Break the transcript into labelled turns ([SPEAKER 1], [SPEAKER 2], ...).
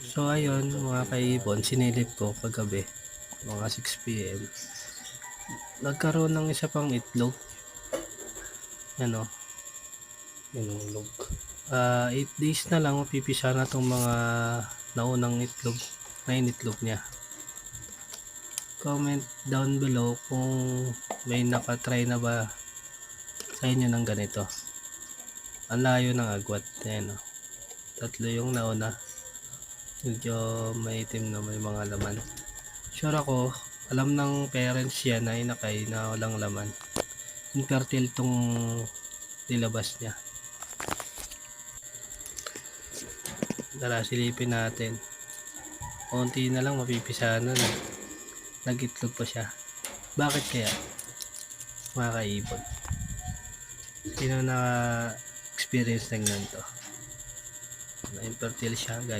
[SPEAKER 1] So ayun mga kaibon, sinilip ko kagabi, mga 6pm. Nagkaroon ng isa pang itlog. Ano? Inulog. Ah, 8 days na lang mapipisa na tong mga naunang itlog na initlog niya. Comment down below kung may nakatry na ba sa inyo ng ganito. Ang layo ng agwat. Ayan o. Tatlo yung nauna medyo maitim na may mga laman. Sure ako alam ng parents yan na inakay na walang laman. Infertile tong nilabas niya. Tara silipin natin. Konti na lang mapipisa na na nagitlog pa siya. Bakit kaya? Mga kaibon. Sino na experience ng ganito? Na infertile siya guys